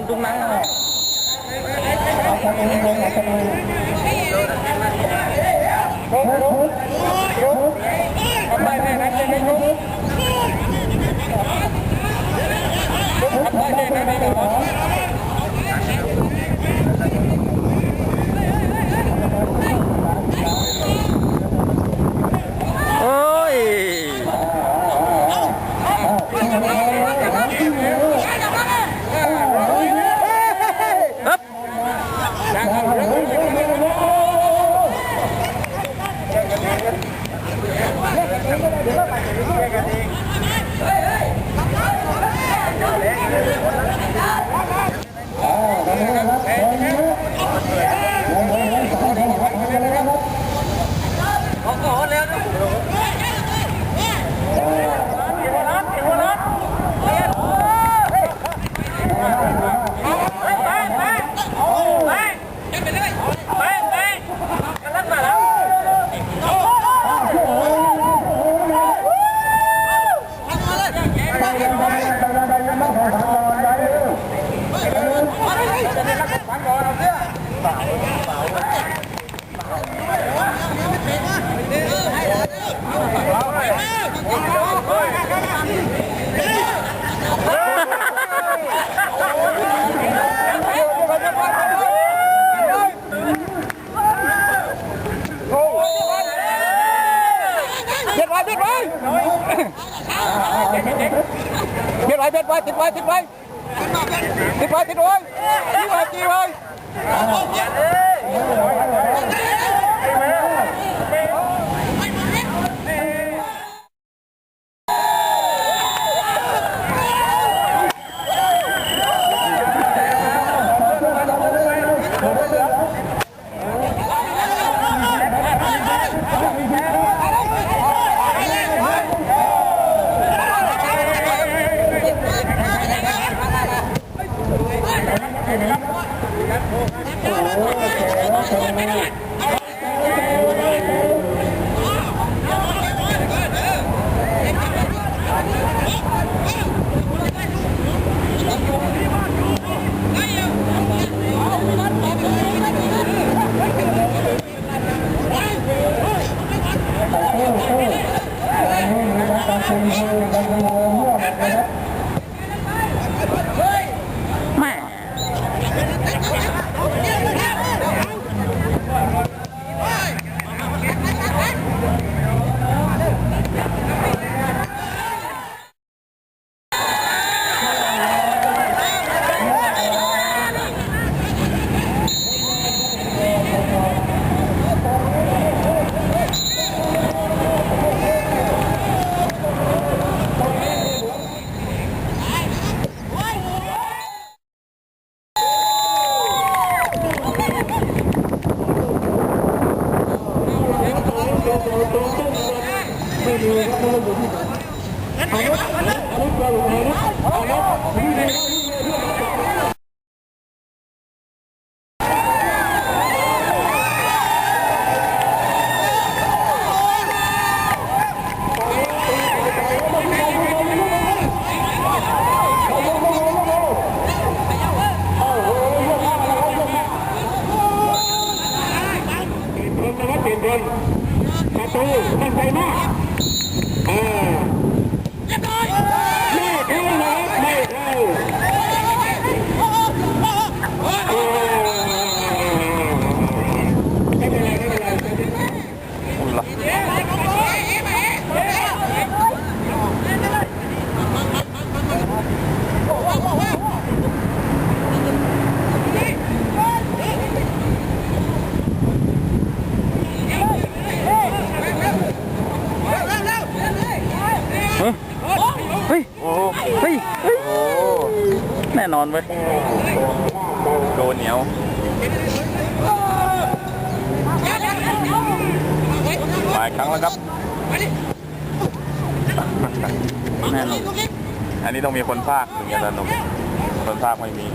อะอีนุ่งตุ้งนั่งโอ้ยฮึบเบ็ดไว้เบ็ดไว้เบ็ดไว้เบ็ ดไงั้นไป Pantay na. Oh. ฮ้ยเฮ้ยเฮ้ยแน่นอนเว้ยโดนเหนียวหลายครั้งแล้วครับแน่นอนอันนี้ต้องมีคนภาคถึงจะสนุกคนภาคไม่มี